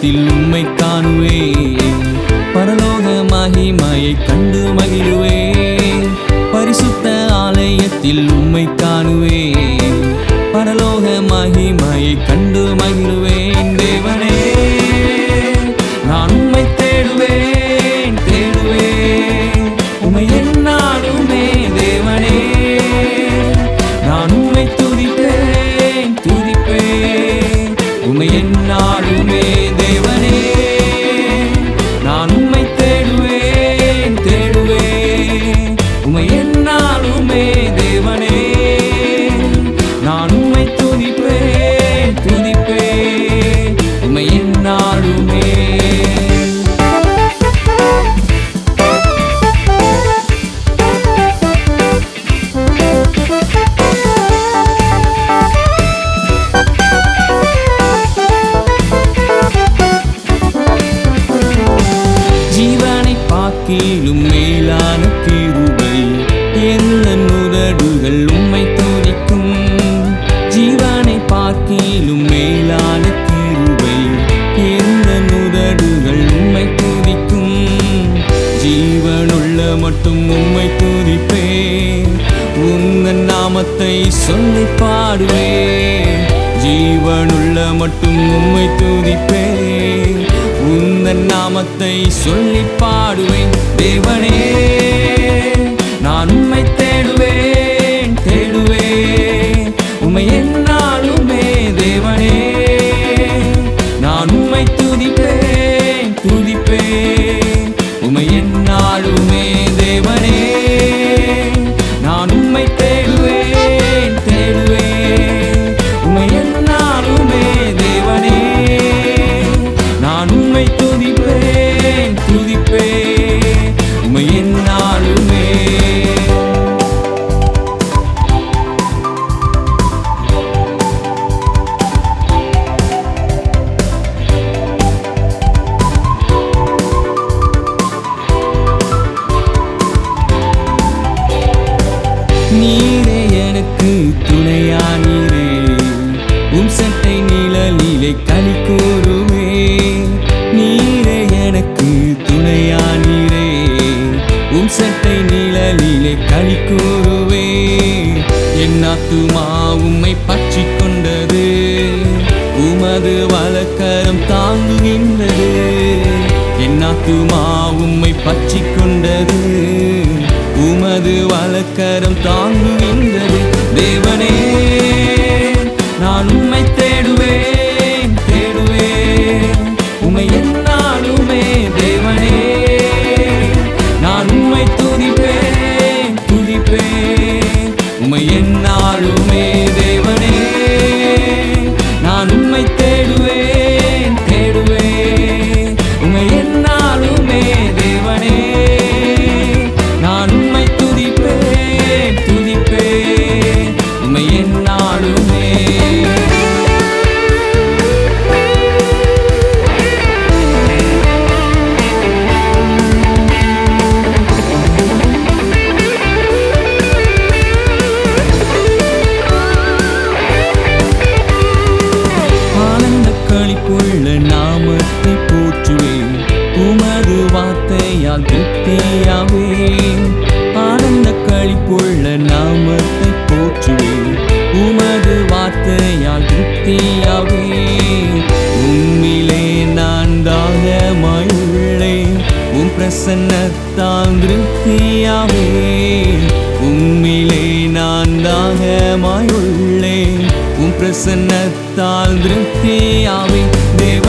ஆலயத்தில் உண்மை காணுவே பரலோக மகிமையை கண்டு மகிழுவேன். பரிசுத்த ஆலயத்தில் உண்மை காணுவே பரலோக மகிமையை கண்டு மகிழுவேன். ஜீவனை பார்க்கிலும் மேலான தீருவை எந்த நுதடுகள் உண்மை துதிக்கும்? ஜீவனை பார்க்கிலும் மேலான தீருவை எந்த நுதடுகள் உண்மை துதிக்கும்? ஜீவனுள்ள மட்டும் உண்மை துதிப்பேன். உந்தன் நாமத்தை சொல்லி பாடுவேன். ஜீவனுள்ள மட்டும் உண்மை துதிப்பேன். உந்தன் நாமத்தை சொல்லி பாடுவேன். தேவனே நான் உம்மை தேடுவேன் தேடுவேன். உம்மை என்னாலுமே தேவனே நான் உம்மை துதிப்பேன் துதிப்பேன். உம்மை என்ன நிழலிலே களி கூறுமே. நீரே எனக்கு துணையா நீரே. உம் சட்டை நிழலிலே களி கூறுவே. என் ஆத்துமா உம்மை பற்றி கொண்டது. உமது வழக்கரம் தாங்குகின்றது. என் ஆத்துமா உம்மை பற்றி கொண்டது. உமது வழக்கரம் தாங்குகின்றது. உள்ள நாமத்தை போற்றுவேன். உமது வார்த்தையால் திருப்தியாவேன் ஆனந்த கழிப்புள்ள நாமத்தை போற்றுவேன். உமது வார்த்தையால் திருப்தியாவேன் உண்மையிலே நான் தாகமாய் உள்ளேன் உன் பிரசன்னத்தால் திருப்தியாவேன் உண்மையிலே நான் தாகமாய் உள்ளேன் பிரசன்னத்தால் திருப்தியாவே தேவ